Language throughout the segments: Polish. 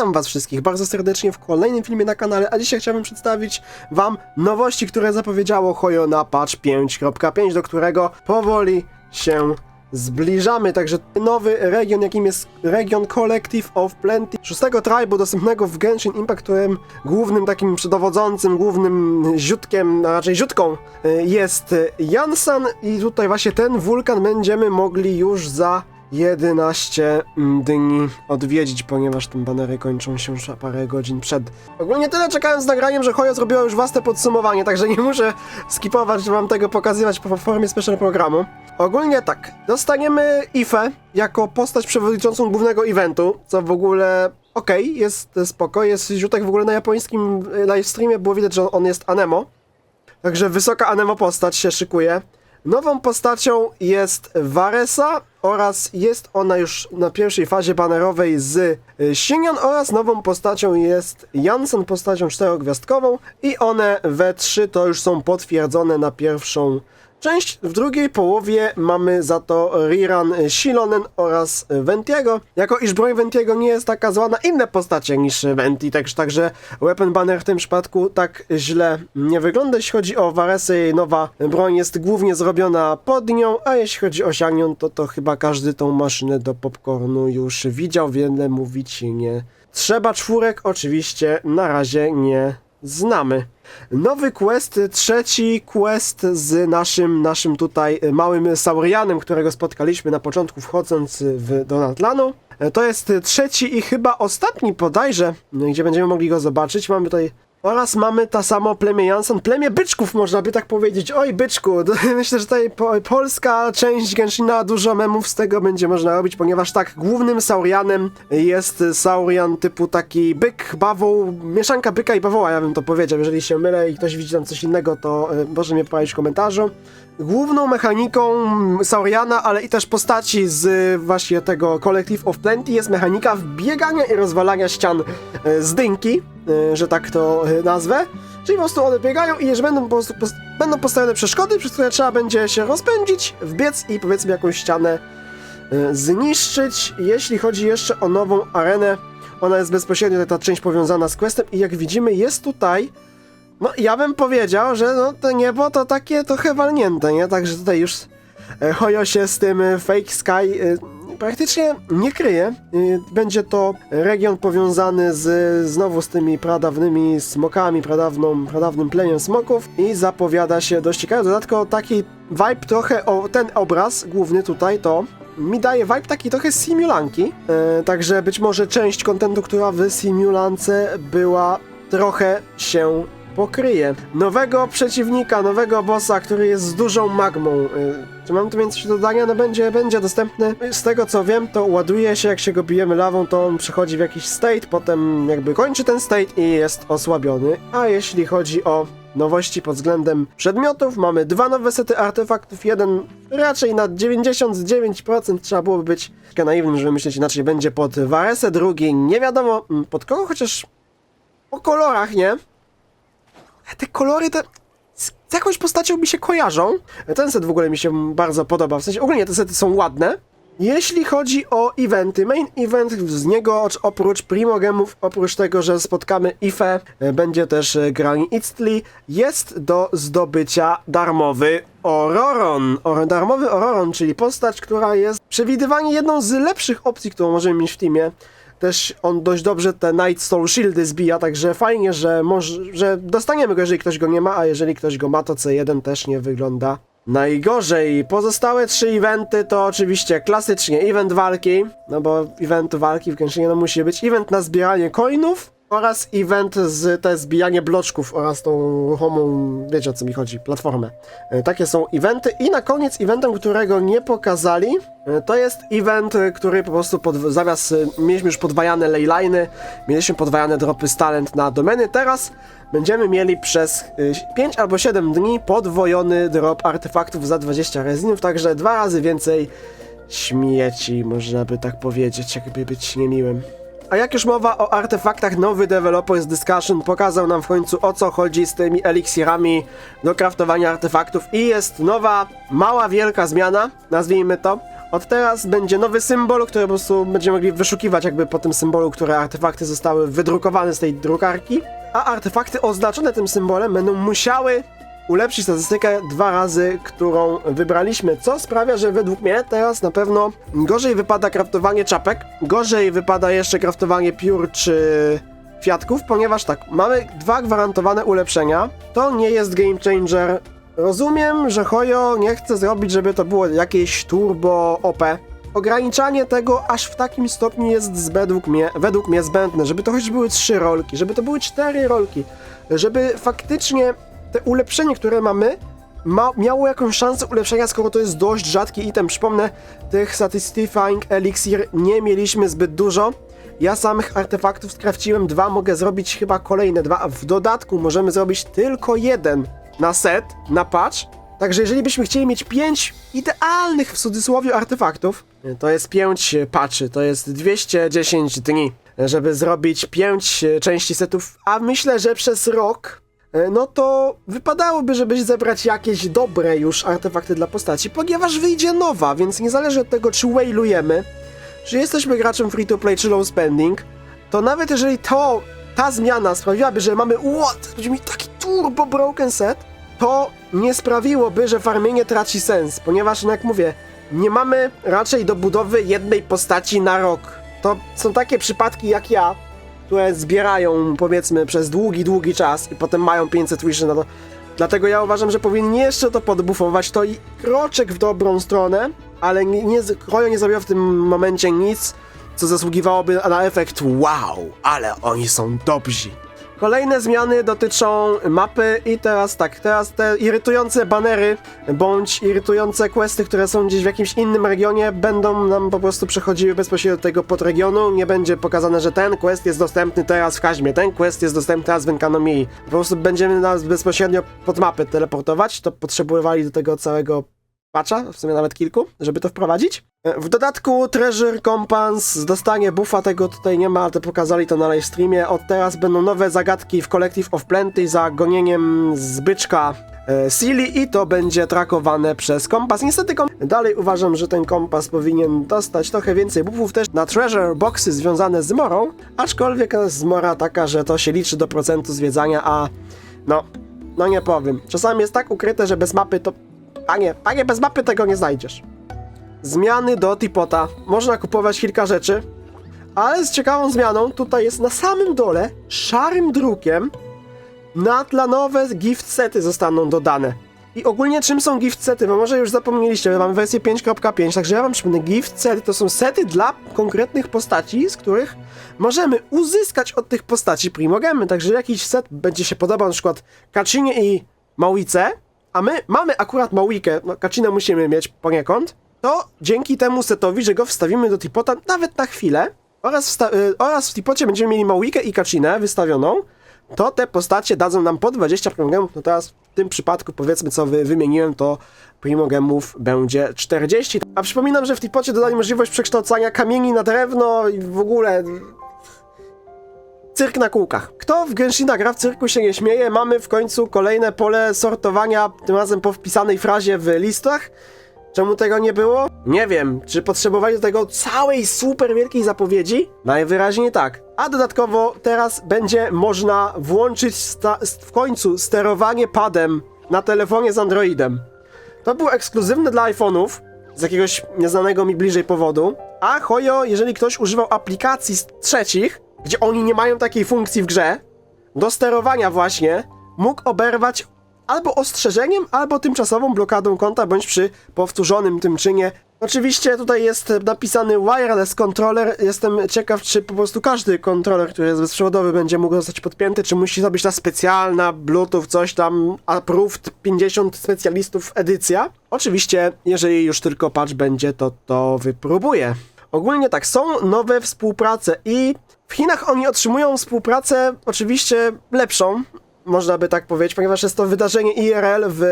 Witam was wszystkich bardzo serdecznie w kolejnym filmie na kanale, a dzisiaj chciałbym przedstawić wam nowości, które zapowiedziało Hoyo na patch 5.5, do którego powoli się zbliżamy. Także nowy region, jakim jest region Collective of Plenty, szóstego tribu dostępnego w Genshin Impact, którym głównym takim przewodzącym, głównym ziutkiem, a raczej ziutką y, jest Jansan i tutaj właśnie ten wulkan będziemy mogli już za 11 dni odwiedzić, ponieważ te banery kończą się już parę godzin przed. Ogólnie tyle czekałem z nagraniem, że Hoyo zrobiła już własne podsumowanie, także nie muszę skipować, że wam tego pokazywać po formie special programu. Ogólnie tak, dostaniemy Ife jako postać przewodniczącą głównego eventu, co w ogóle okej, jest spoko, jest źródek w ogóle na japońskim y, livestreamie, było widać, że on jest Anemo. Także wysoka anemo postać się szykuje. Nową postacią jest Varesa oraz jest ona już na pierwszej fazie banerowej z y, Shingon oraz nową postacią jest Jansen postacią czterogwiazdkową i one we trzy to już są potwierdzone na pierwszą część. W drugiej połowie mamy za to Riran Shilonen oraz Ventiego. Jako iż broń Ventiego nie jest taka zła na inne postacie niż Venti, także, także Weapon Banner w tym przypadku tak źle nie wygląda. Jeśli chodzi o Varesę, jej nowa broń jest głównie zrobiona pod nią, a jeśli chodzi o Xiangnion, to to chyba każdy tą maszynę do popcornu już widział, wiele mówić nie trzeba. Czwórek oczywiście na razie nie znamy. Nowy quest, trzeci quest z naszym, naszym tutaj małym Saurianem, którego spotkaliśmy na początku wchodząc w Donatlanu. To jest trzeci i chyba ostatni bodajże, gdzie będziemy mogli go zobaczyć. Mamy tutaj oraz mamy ta samo plemię Jansen, plemię byczków można by tak powiedzieć. Oj byczku, myślę, że tutaj po, polska część Genshina dużo memów z tego będzie można robić, ponieważ tak, głównym Saurianem jest Saurian typu taki byk, bawoł, mieszanka byka i bawoła, ja bym to powiedział. Jeżeli się mylę i ktoś widzi tam coś innego, to y, może mnie poprawić w komentarzu. Główną mechaniką Sauriana, ale i też postaci z właśnie tego Collective of Plenty jest mechanika wbiegania i rozwalania ścian y, z dynki, że tak to y, nazwę. Czyli po prostu one biegają i jeżeli będą po prostu pos będą postawione przeszkody, przez które trzeba będzie się rozpędzić, wbiec i powiedzmy jakąś ścianę y, zniszczyć. Jeśli chodzi jeszcze o nową arenę, ona jest bezpośrednio ta część powiązana z questem i jak widzimy jest tutaj no, ja bym powiedział, że no, to niebo to takie trochę walnięte, nie? Także tutaj już e, Hoyo się z tym e, Fake Sky e, praktycznie nie kryje. E, Będzie to region powiązany z, znowu z tymi pradawnymi smokami, pradawną, pradawnym plemiem smoków i zapowiada się dość ciekawe. Dodatkowo taki vibe trochę, o, ten obraz główny tutaj to mi daje vibe taki trochę simulanki, e, także być może część kontentu, która w simulance była trochę się pokryje. Nowego przeciwnika, nowego bossa, który jest z dużą magmą. Y, Czy mam tu więcej do dodania? No będzie, będzie dostępny. Z tego co wiem, to ładuje się, jak się go bijemy lawą, to on przechodzi w jakiś state, potem jakby kończy ten state i jest osłabiony. A jeśli chodzi o nowości pod względem przedmiotów, mamy dwa nowe sety artefaktów, jeden raczej na 99% trzeba byłoby być naiwnym, żeby myśleć inaczej, będzie pod Varesę, drugi nie wiadomo mm, pod kogo, chociaż po kolorach, nie? Te kolory te z jakąś postacią mi się kojarzą. Ten set w ogóle mi się bardzo podoba. W sensie ogólnie te sety są ładne. Jeśli chodzi o eventy, main event z niego oprócz primogemów, oprócz tego, że spotkamy Ife, e, będzie też e, Granny Istli, jest do zdobycia darmowy Ororon. O, darmowy Ororon, czyli postać, która jest przewidywanie jedną z lepszych opcji, którą możemy mieć w teamie też on dość dobrze te Night Soul Shieldy zbija, także fajnie, że, może, że dostaniemy go, jeżeli ktoś go nie ma, a jeżeli ktoś go ma, to C1 też nie wygląda najgorzej. Pozostałe trzy eventy to oczywiście klasycznie event walki, no bo event walki w Genshinie no musi być event na zbieranie coinów oraz event z te zbijanie bloczków oraz tą ruchomą, wiecie o co mi chodzi, platformę. E, Takie są eventy i na koniec eventem, którego nie pokazali, e, to jest event, który po prostu pod, zamiast e, mieliśmy już podwajane leyliny, mieliśmy podwajane dropy z talent na domeny, teraz będziemy mieli przez 5 albo 7 dni podwojony drop artefaktów za 20 rezinów, także dwa razy więcej śmieci, można by tak powiedzieć, jakby być niemiłym. A jak już mowa o artefaktach, nowy Developers Discussion pokazał nam w końcu o co chodzi z tymi eliksirami do craftowania artefaktów i jest nowa, mała, wielka zmiana, nazwijmy to. Od teraz będzie nowy symbol, który po prostu będziemy mogli wyszukiwać jakby po tym symbolu, które artefakty zostały wydrukowane z tej drukarki, a artefakty oznaczone tym symbolem będą musiały ulepszyć statystykę dwa razy, którą wybraliśmy, co sprawia, że według mnie teraz na pewno gorzej wypada kraftowanie czapek, gorzej wypada jeszcze kraftowanie piór czy kwiatków, ponieważ tak, mamy dwa gwarantowane ulepszenia, to nie jest game changer. Rozumiem, że Hoyo nie chce zrobić, żeby to było jakieś turbo OP. Ograniczanie tego aż w takim stopniu jest z- według mnie, według mnie zbędne, żeby to choć były trzy rolki, żeby to były cztery rolki, żeby faktycznie te ulepszenie, które mamy, ma, miało jakąś szansę ulepszenia, skoro to jest dość rzadki item. Przypomnę, tych Satisfying Elixir nie mieliśmy zbyt dużo. Ja samych artefaktów skrafciłem dwa, mogę zrobić chyba kolejne dwa, a w dodatku możemy zrobić tylko jeden na set, na patch. Także jeżeli byśmy chcieli mieć pięć idealnych w cudzysłowie artefaktów, to jest pięć patchy, to jest 210 dni, żeby zrobić pięć części setów, a myślę, że przez rok no to wypadałoby, żebyś zebrać jakieś dobre już artefakty dla postaci, ponieważ wyjdzie nowa, więc niezależnie od tego, czy wailujemy, czy jesteśmy graczem free to play, czy low spending, to nawet jeżeli to, ta zmiana sprawiłaby, że mamy, what, będziemy mieli taki turbo broken set, to nie sprawiłoby, że farmienie traci sens, ponieważ, no jak mówię, nie mamy raczej do budowy jednej postaci na rok. To są takie przypadki jak ja, które zbierają powiedzmy przez długi, długi czas i potem mają 500 wiszy na to. Dlatego ja uważam, że powinni jeszcze to podbufować, to i kroczek w dobrą stronę, ale nie, nie, nie zrobił w tym momencie nic, co zasługiwałoby na efekt wow, ale oni są dobrzy. Kolejne zmiany dotyczą mapy i teraz tak, teraz te irytujące banery bądź irytujące questy, które są gdzieś w jakimś innym regionie będą nam po prostu przechodziły bezpośrednio do tego podregionu. Nie będzie pokazane, że ten quest jest dostępny teraz w Kaźmie, ten quest jest dostępny teraz w Enkanomii. Po prostu będziemy nas bezpośrednio pod mapę teleportować, to potrzebowali do tego całego patcha, w sumie nawet kilku, żeby to wprowadzić. W dodatku Treasure Compans dostanie buffa, tego tutaj nie ma, ale to pokazali to na live streamie. Od teraz będą nowe zagadki w Collective of Plenty za gonieniem zbyczka e, Silly i to będzie trakowane przez kompas. Niestety kom dalej uważam, że ten kompas powinien dostać trochę więcej buffów też na treasure boxy związane z morą, aczkolwiek zmora taka, że to się liczy do procentu zwiedzania, a no, no nie powiem. Czasami jest tak ukryte, że bez mapy to... Panie, panie, bez mapy tego nie znajdziesz. Zmiany do Tipota. Można kupować kilka rzeczy, ale z ciekawą zmianą tutaj jest na samym dole, szarym drukiem, natlanowe gift sety zostaną dodane. I ogólnie czym są gift sety? Bo może już zapomnieliście, mamy wersję 5.5, także ja wam przypomnę, gift sety to są sety dla konkretnych postaci, z których możemy uzyskać od tych postaci primogemy. Także jakiś set będzie się podobał na przykład Kaczynie i Maurice, a my mamy akurat Mauikę, no Kaczynę musimy mieć poniekąd, to dzięki temu setowi, że go wstawimy do Tipota nawet na chwilę oraz, wsta- y, oraz w Tipocie będziemy mieli Mauikę i Kaczynę wystawioną, to te postacie dadzą nam po 20 primogemów. No teraz w tym przypadku powiedzmy co wy, wymieniłem, to primogemów będzie 40. A przypominam, że w Tipocie dodali możliwość przekształcania kamieni na drewno i w ogóle Cyrk na kółkach. Kto w Genshina gra w cyrku się nie śmieje, mamy w końcu kolejne pole sortowania, tym razem po wpisanej frazie w listach. Czemu tego nie było? Nie wiem. Czy potrzebowali do tego całej super wielkiej zapowiedzi? Najwyraźniej tak. A dodatkowo teraz będzie można włączyć w końcu sterowanie padem na telefonie z Androidem. To było ekskluzywne dla iPhone'ów, z jakiegoś nieznanego mi bliżej powodu. A Hoyo, jeżeli ktoś używał aplikacji z trzecich, gdzie oni nie mają takiej funkcji w grze, do sterowania właśnie, mógł oberwać albo ostrzeżeniem, albo tymczasową blokadą konta, bądź przy powtórzonym tym czynie. Oczywiście tutaj jest napisany wireless controller. Jestem ciekaw, czy po prostu każdy kontroler, który jest bezprzewodowy, będzie mógł zostać podpięty, czy musi to być ta specjalna Bluetooth, coś tam, approved 50 specjalistów edycja. Oczywiście, jeżeli już tylko patch będzie, to to wypróbuję. Ogólnie tak, są nowe współprace i w Chinach oni otrzymują współpracę oczywiście lepszą, można by tak powiedzieć, ponieważ jest to wydarzenie IRL w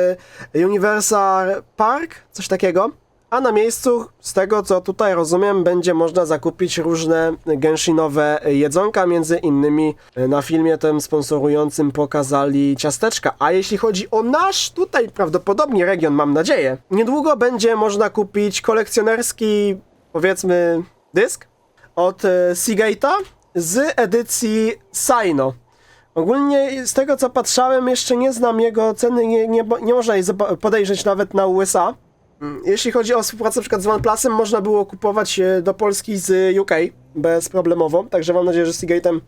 Universal Park, coś takiego. A na miejscu, z tego co tutaj rozumiem, będzie można zakupić różne genshinowe jedzonka, między innymi na filmie tym sponsorującym pokazali ciasteczka. A jeśli chodzi o nasz tutaj prawdopodobnie region, mam nadzieję, niedługo będzie można kupić kolekcjonerski, powiedzmy, dysk od e, Seagate'a z edycji Sino. Ogólnie z tego co patrzałem, jeszcze nie znam jego ceny, nie, nie, nie można jej podejrzeć nawet na USA. Mm, Jeśli chodzi o współpracę przykład z OnePlusem, można było kupować e, do Polski z UK bezproblemowo, także mam nadzieję, że z Seagate'em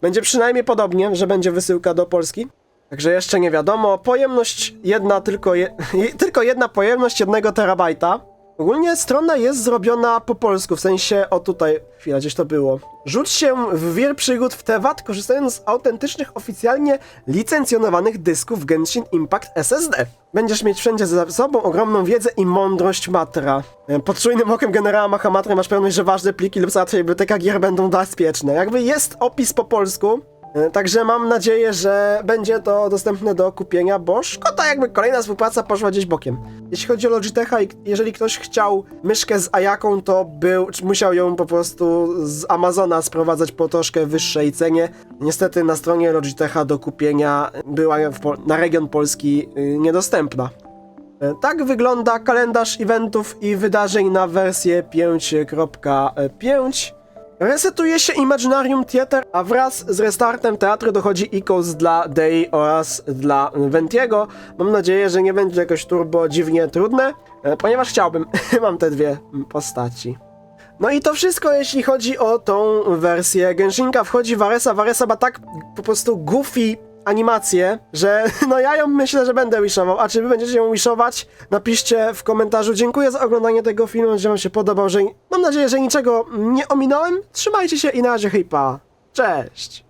będzie przynajmniej podobnie, że będzie wysyłka do Polski. Także jeszcze nie wiadomo. Pojemność jedna, tylko, je, tylko jedna pojemność jednego terabajta. Ogólnie strona jest zrobiona po polsku, w sensie, o tutaj, chwila, gdzieś to było. Rzuć się w wir przygód w Tevat, korzystając z autentycznych, oficjalnie licencjonowanych dysków Genshin Impact SSD. Będziesz mieć wszędzie za sobą ogromną wiedzę i mądrość Matra. E, Pod czujnym okiem generała Mahamatra masz pewność, że ważne pliki lub załatwienia biblioteka gier będą bezpieczne. Jakby jest opis po polsku, Także mam nadzieję, że będzie to dostępne do kupienia, bo szkoda jakby kolejna współpraca poszła gdzieś bokiem. Jeśli chodzi o Logitecha jeżeli ktoś chciał myszkę z Ayaką, to był, musiał ją po prostu z Amazona sprowadzać po troszkę wyższej cenie. Niestety na stronie Logitecha do kupienia była na region Polski y, niedostępna. E, Tak wygląda kalendarz eventów i wydarzeń na wersję 5.5. Resetuje się Imaginarium Theater, a wraz z restartem teatru dochodzi Icos dla Day oraz dla Ventiego. Mam nadzieję, że nie będzie jakoś turbo dziwnie trudne, e, ponieważ chciałbym. Mam te dwie postaci. No i to wszystko, jeśli chodzi o tą wersję Genshinka. Wchodzi Varesa. Varesa ma tak po prostu goofy animację, że no ja ją myślę, że będę wishował. A czy wy będziecie ją wishować? Napiszcie w komentarzu. Dziękuję za oglądanie tego filmu, że wam się podobał, że mam nadzieję, że niczego nie ominąłem. Trzymajcie się i na razie hejpa. Cześć!